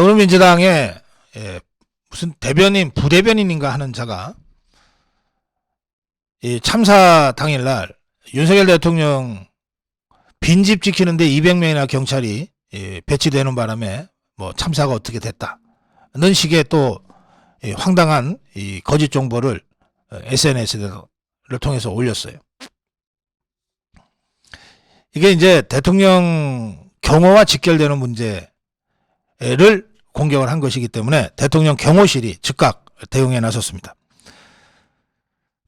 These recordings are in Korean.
더불어민주당의 예, 무슨 대변인, 부대변인인가 하는 자가 이 참사 당일날 윤석열 대통령 빈집 지키는데 200명이나 경찰이 예, 배치되는 바람에 뭐 참사가 어떻게 됐다는 식의 또 이 황당한 이 거짓 정보를 SNS를 통해서 올렸어요. 이게 이제 대통령 경호와 직결되는 문제를 공격을 한 것이기 때문에 대통령 경호실이 즉각 대응에 나섰습니다.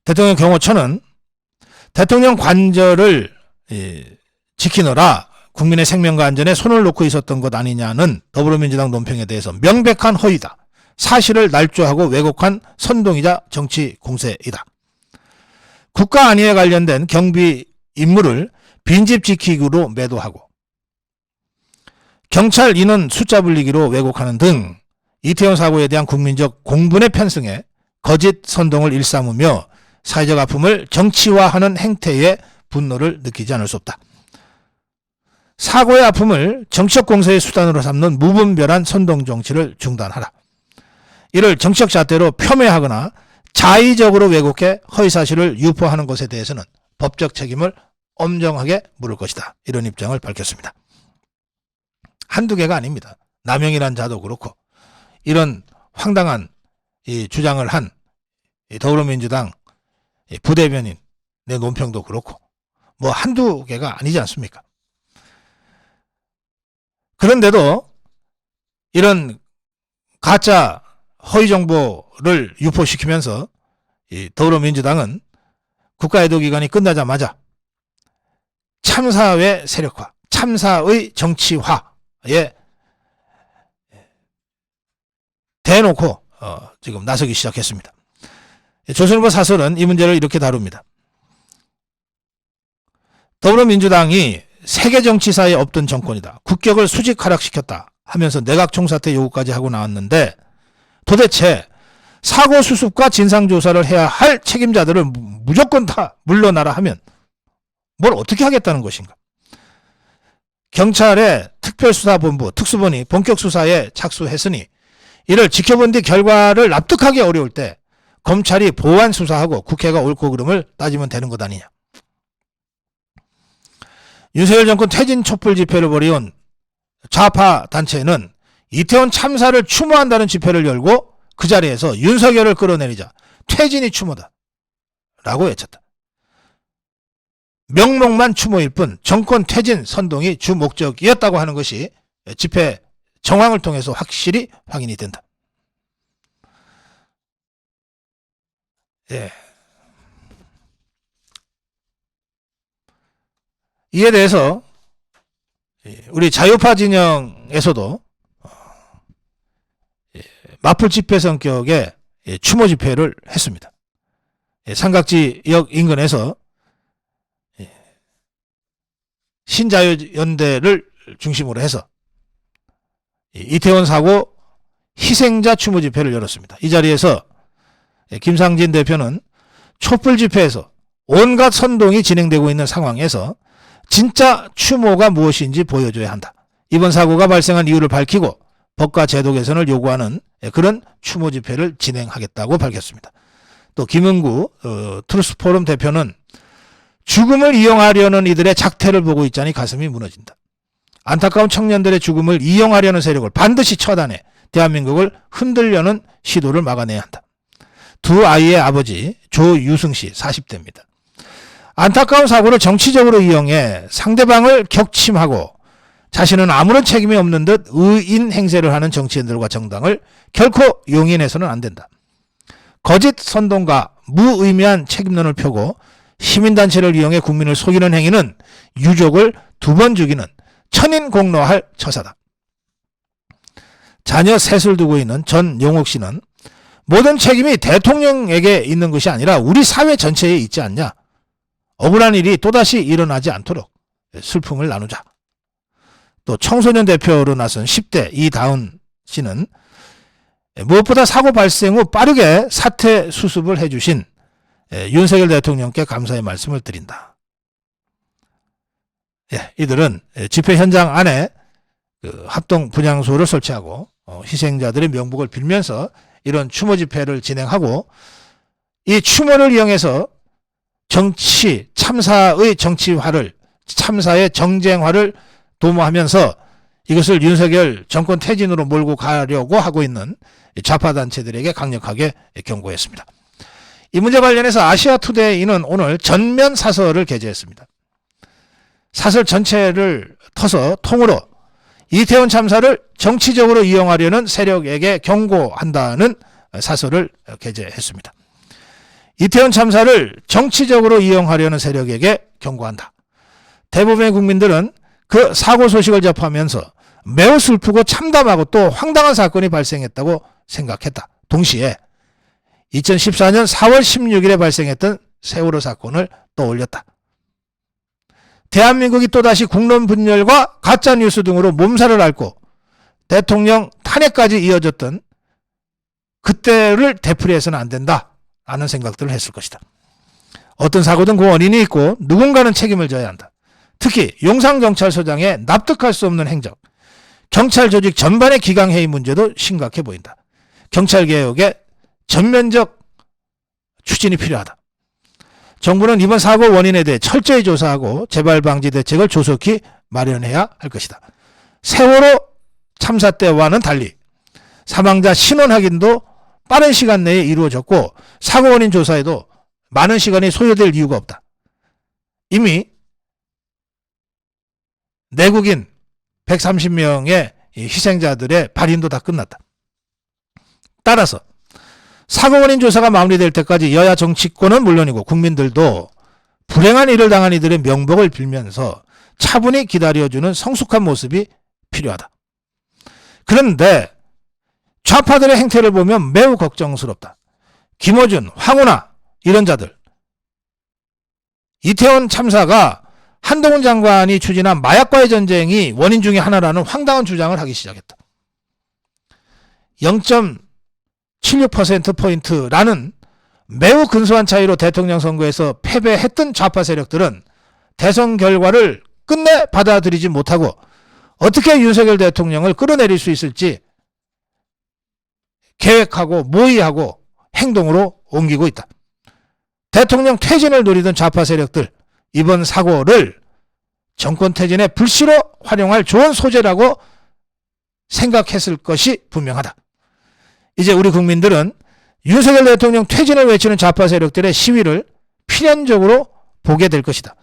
대통령 경호처는 대통령 관절을 예, 지키느라 국민의 생명과 안전에 손을 놓고 있었던 것 아니냐는 더불어민주당 논평에 대해서 명백한 허위다. 사실을 날조하고 왜곡한 선동이자 정치 공세이다. 국가 안위에 관련된 경비 임무를 빈집 지키기로 매도하고 경찰 인원 숫자 불리기로 왜곡하는 등 이태원 사고에 대한 국민적 공분에 편승해 거짓 선동을 일삼으며 사회적 아픔을 정치화하는 행태에 분노를 느끼지 않을 수 없다. 사고의 아픔을 정치적 공세의 수단으로 삼는 무분별한 선동 정치를 중단하라. 이를 정치적 잣대로 폄훼하거나 자의적으로 왜곡해 허위사실을 유포하는 것에 대해서는 법적 책임을 엄정하게 물을 것이다. 이런 입장을 밝혔습니다. 한두 개가 아닙니다. 남영이란 자도 그렇고 이런 황당한 이 주장을 한 더불어민주당 부대변인 내 논평도 그렇고 뭐 한두 개가 아니지 않습니까? 그런데도 이런 가짜 허위 정보를 유포시키면서 이 더불어민주당은 국가애도기간이 끝나자마자 참사의 세력화, 참사의 정치화 에 대놓고 어, 지금 나서기 시작했습니다. 조선일보 사설은 이 문제를 이렇게 다룹니다. 더불어민주당이 세계 정치사에 없던 정권이다. 국격을 수직 하락시켰다. 하면서 내각 총사퇴 요구까지 하고 나왔는데 도대체 사고 수습과 진상 조사를 해야 할 책임자들을 무조건 다 물러나라 하면 뭘 어떻게 하겠다는 것인가? 경찰의 특별수사본부, 특수본이 본격 수사에 착수했으니 이를 지켜본 뒤 결과를 납득하기 어려울 때 검찰이 보완 수사하고 국회가 옳고 그름을 따지면 되는 것 아니냐. 윤석열 정권 퇴진 촛불 집회를 벌이온 좌파 단체는 이태원 참사를 추모한다는 집회를 열고 그 자리에서 윤석열을 끌어내리자 퇴진이 추모다. 라고 외쳤다. 명목만 추모일 뿐 정권 퇴진 선동이 주 목적이었다고 하는 것이 집회 정황을 통해서 확실히 확인이 된다. 예. 이에 대해서 우리 자유파 진영에서도 어, 예, 마풀 집회 성격의 예, 추모 집회를 했습니다. 예, 삼각지역 인근에서 신자유연대를 중심으로 해서 이태원 사고 희생자 추모 집회를 열었습니다. 이 자리에서 김상진 대표는 촛불 집회에서 온갖 선동이 진행되고 있는 상황에서 진짜 추모가 무엇인지 보여줘야 한다. 이번 사고가 발생한 이유를 밝히고 법과 제도 개선을 요구하는 그런 추모 집회를 진행하겠다고 밝혔습니다. 또 김은구 어, 트루스포럼 대표는 죽음을 이용하려는 이들의 작태를 보고 있자니 가슴이 무너진다. 안타까운 청년들의 죽음을 이용하려는 세력을 반드시 처단해 대한민국을 흔들려는 시도를 막아내야 한다. 두 아이의 아버지 조유승 씨 40대입니다. 안타까운 사고를 정치적으로 이용해 상대방을 격침하고 자신은 아무런 책임이 없는 듯 의인 행세를 하는 정치인들과 정당을 결코 용인해서는 안 된다. 거짓 선동과 무의미한 책임론을 펴고 시민단체를 이용해 국민을 속이는 행위는 유족을 두 번 죽이는 천인 공로할 처사다. 자녀 셋을 두고 있는 전 용옥 씨는 모든 책임이 대통령에게 있는 것이 아니라 우리 사회 전체에 있지 않냐. 억울한 일이 또다시 일어나지 않도록 슬픔을 나누자. 또 청소년 대표로 나선 10대 이다운 씨는 무엇보다 사고 발생 후 빠르게 사태 수습을 해주신 예, 윤석열 대통령께 감사의 말씀을 드린다. 예, 이들은 집회 현장 안에 그 합동 분향소를 설치하고 어, 희생자들의 명복을 빌면서 이런 추모 집회를 진행하고 이 추모를 이용해서 정치 참사의 정치화를 참사의 정쟁화를 도모하면서 이것을 윤석열 정권 퇴진으로 몰고 가려고 하고 있는 좌파 단체들에게 강력하게 경고했습니다. 이 문제 관련해서 아시아투데이는 오늘 전면 사설을 게재했습니다. 사설 전체를 터서 통으로 이태원 참사를 정치적으로 이용하려는 세력에게 경고한다는 사설을 게재했습니다. 이태원 참사를 정치적으로 이용하려는 세력에게 경고한다. 대부분의 국민들은 그 사고 소식을 접하면서 매우 슬프고 참담하고 또 황당한 사건이 발생했다고 생각했다. 동시에 2014년 4월 16일에 발생했던 세월호 사건을 떠올렸다. 대한민국이 또다시 국론 분열과 가짜 뉴스 등으로 몸살을 앓고 대통령 탄핵까지 이어졌던 그때를 되풀이해서는 안 된다. 라는 생각들을 했을 것이다. 어떤 사고든 그 원인이 있고 누군가는 책임을 져야 한다. 특히 용산경찰서장의 납득할 수 없는 행적, 경찰 조직 전반의 기강회의 문제도 심각해 보인다. 경찰개혁의 전면적 추진이 필요하다. 정부는 이번 사고 원인에 대해 철저히 조사하고 재발 방지 대책을 조속히 마련해야 할 것이다. 세월호 참사 때와는 달리 사망자 신원 확인도 빠른 시간 내에 이루어졌고 사고 원인 조사에도 많은 시간이 소요될 이유가 없다. 이미 내국인 130명의 희생자들의 발인도 다 끝났다. 따라서 사고 원인 조사가 마무리될 때까지 여야 정치권은 물론이고 국민들도 불행한 일을 당한 이들의 명복을 빌면서 차분히 기다려주는 성숙한 모습이 필요하다. 그런데 좌파들의 행태를 보면 매우 걱정스럽다. 김어준, 황운하 이런 자들. 이태원 참사가 한동훈 장관이 추진한 마약과의 전쟁이 원인 중의 하나라는 황당한 주장을 하기 시작했다. 0.76%포인트라는 매우 근소한 차이로 대통령 선거에서 패배했던 좌파 세력들은 대선 결과를 끝내 받아들이지 못하고 어떻게 윤석열 대통령을 끌어내릴 수 있을지 계획하고 모의하고 행동으로 옮기고 있다. 대통령 퇴진을 노리던 좌파 세력들 이번 사고를 정권 퇴진의 불씨로 활용할 좋은 소재라고 생각했을 것이 분명하다. 이제 우리 국민들은 윤석열 대통령 퇴진을 외치는 좌파 세력들의 시위를 필연적으로 보게 될 것이다.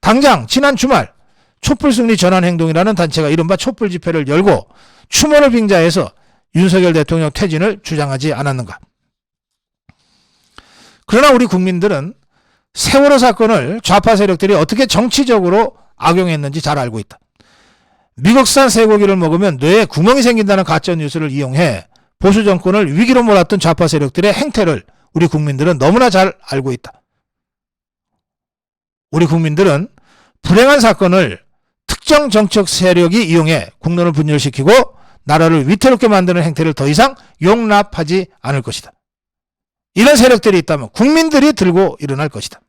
당장 지난 주말 촛불 승리 전환 행동이라는 단체가 이른바 촛불 집회를 열고 추모를 빙자해서 윤석열 대통령 퇴진을 주장하지 않았는가. 그러나 우리 국민들은 세월호 사건을 좌파 세력들이 어떻게 정치적으로 악용했는지 잘 알고 있다. 미국산 쇠고기를 먹으면 뇌에 구멍이 생긴다는 가짜 뉴스를 이용해 보수 정권을 위기로 몰았던 좌파 세력들의 행태를 우리 국민들은 너무나 잘 알고 있다. 우리 국민들은 불행한 사건을 특정 정책 세력이 이용해 국론을 분열시키고 나라를 위태롭게 만드는 행태를 더 이상 용납하지 않을 것이다. 이런 세력들이 있다면 국민들이 들고 일어날 것이다.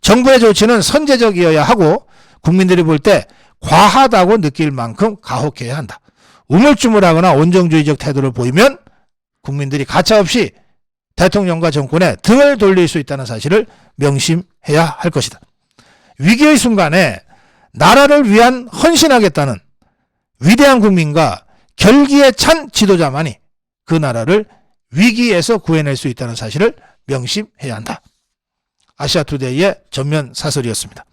정부의 조치는 선제적이어야 하고 국민들이 볼 때 과하다고 느낄 만큼 가혹해야 한다. 우물쭈물하거나 온정주의적 태도를 보이면 국민들이 가차없이 대통령과 정권에 등을 돌릴 수 있다는 사실을 명심해야 할 것이다. 위기의 순간에 나라를 위한 헌신하겠다는 위대한 국민과 결기에 찬 지도자만이 그 나라를 위기에서 구해낼 수 있다는 사실을 명심해야 한다. 아시아투데이의 전면 사설이었습니다.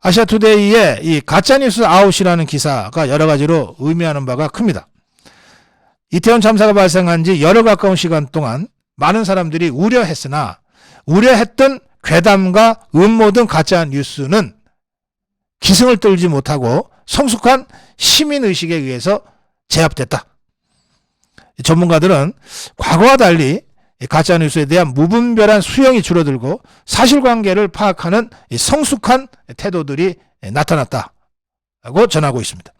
아시아투데이의 이 가짜뉴스 아웃이라는 기사가 여러 가지로 의미하는 바가 큽니다. 이태원 참사가 발생한 지 열흘 가까운 시간 동안 많은 사람들이 우려했으나 우려했던 괴담과 음모 등 가짜 뉴스는 기승을 떨지 못하고 성숙한 시민의식에 의해서 제압됐다. 전문가들은 과거와 달리 가짜뉴스에 대한 무분별한 수용이 줄어들고 사실관계를 파악하는 성숙한 태도들이 나타났다고 전하고 있습니다.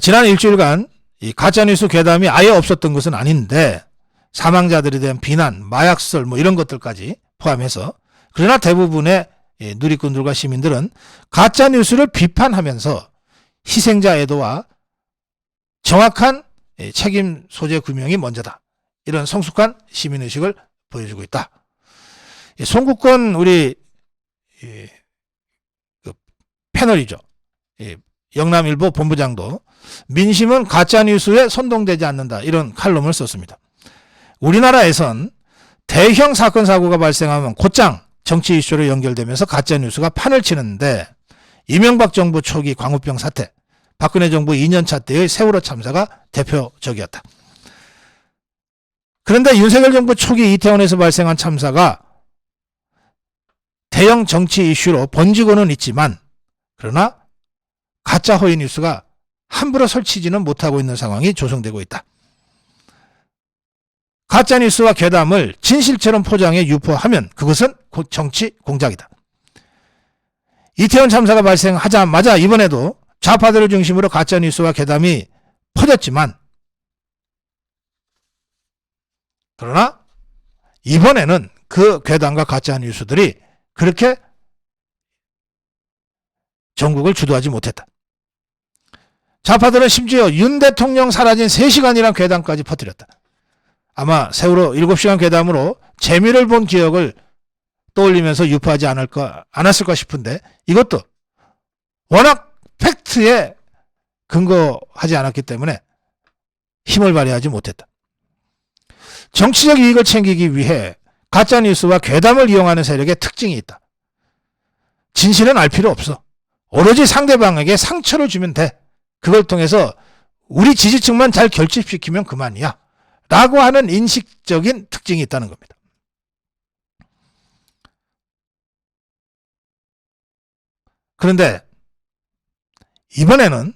지난 일주일간 가짜뉴스 괴담이 아예 없었던 것은 아닌데 사망자들에 대한 비난, 마약설 뭐 이런 것들까지 포함해서 그러나 대부분의 예, 누리꾼들과 시민들은 가짜 뉴스를 비판하면서 희생자 애도와 정확한 예, 책임 소재 규명이 먼저다. 이런 성숙한 시민 의식을 보여주고 있다. 예, 송국권 우리 예, 그 패널이죠. 예, 영남일보 본부장도 민심은 가짜 뉴스에 선동되지 않는다. 이런 칼럼을 썼습니다. 우리나라에선 대형 사건 사고가 발생하면 곧장 정치 이슈로 연결되면서 가짜 뉴스가 판을 치는데 이명박 정부 초기 광우병 사태, 박근혜 정부 2년차 때의 세월호 참사가 대표적이었다. 그런데 윤석열 정부 초기 이태원에서 발생한 참사가 대형 정치 이슈로 번지고는 있지만 그러나 가짜 허위 뉴스가 함부로 설치지는 못하고 있는 상황이 조성되고 있다. 가짜 뉴스와 괴담을 진실처럼 포장해 유포하면 그것은 곧 정치 공작이다. 이태원 참사가 발생하자마자 이번에도 좌파들을 중심으로 가짜 뉴스와 괴담이 퍼졌지만 그러나 이번에는 그 괴담과 가짜 뉴스들이 그렇게 전국을 주도하지 못했다. 좌파들은 심지어 윤 대통령 사라진 3시간이란 괴담까지 퍼뜨렸다. 아마 세월호 7시간 괴담으로 재미를 본 기억을 떠올리면서 유포하지 않을까, 않았을까 싶은데 이것도 워낙 팩트에 근거하지 않았기 때문에 힘을 발휘하지 못했다. 정치적 이익을 챙기기 위해 가짜뉴스와 괴담을 이용하는 세력의 특징이 있다. 진실은 알 필요 없어. 오로지 상대방에게 상처를 주면 돼. 그걸 통해서 우리 지지층만 잘 결집시키면 그만이야. 라고 하는 인식적인 특징이 있다는 겁니다. 그런데 이번에는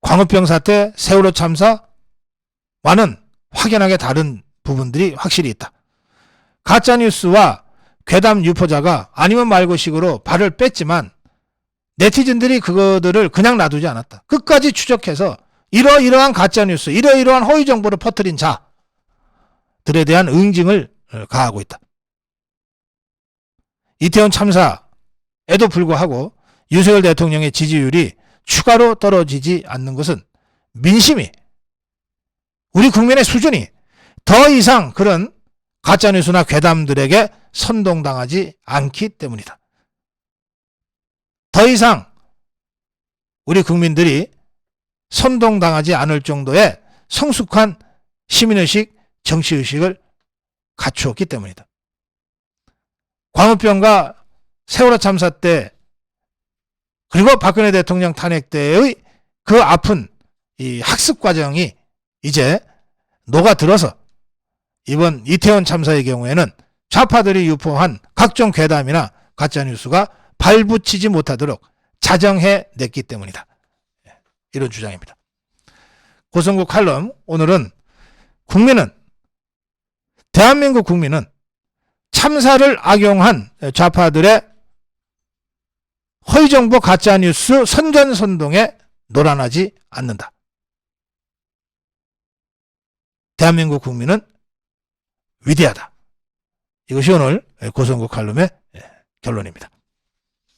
광우병 사태, 세월호 참사와는 확연하게 다른 부분들이 확실히 있다. 가짜뉴스와 괴담 유포자가 아니면 말고 식으로 발을 뺐지만 네티즌들이 그거들을 그냥 놔두지 않았다. 끝까지 추적해서 이러이러한 가짜뉴스, 이러이러한 허위 정보를 퍼뜨린 자들에 대한 응징을 어, 가하고 있다. 이태원 참사에도 불구하고 윤석열 대통령의 지지율이 추가로 떨어지지 않는 것은 민심이 우리 국민의 수준이 더 이상 그런 가짜뉴스나 괴담들에게 선동당하지 않기 때문이다. 더 이상 우리 국민들이 선동당하지 않을 정도의 성숙한 시민의식, 정치의식을 갖추었기 때문이다. 광우병과 세월호 참사 때 그리고 박근혜 대통령 탄핵 때의 그 아픈 이 학습 과정이 이제 녹아들어서 이번 이태원 참사의 경우에는 좌파들이 유포한 각종 괴담이나 가짜뉴스가 발붙이지 못하도록 자정해 냈기 때문이다. 이런 주장입니다. 고성국 칼럼 오늘은 국민은 대한민국 국민은 참사를 악용한 좌파들의 허위정보 가짜뉴스 선전선동에 노란하지 않는다. 대한민국 국민은 위대하다. 이것이 오늘 고성국 칼럼의 결론입니다.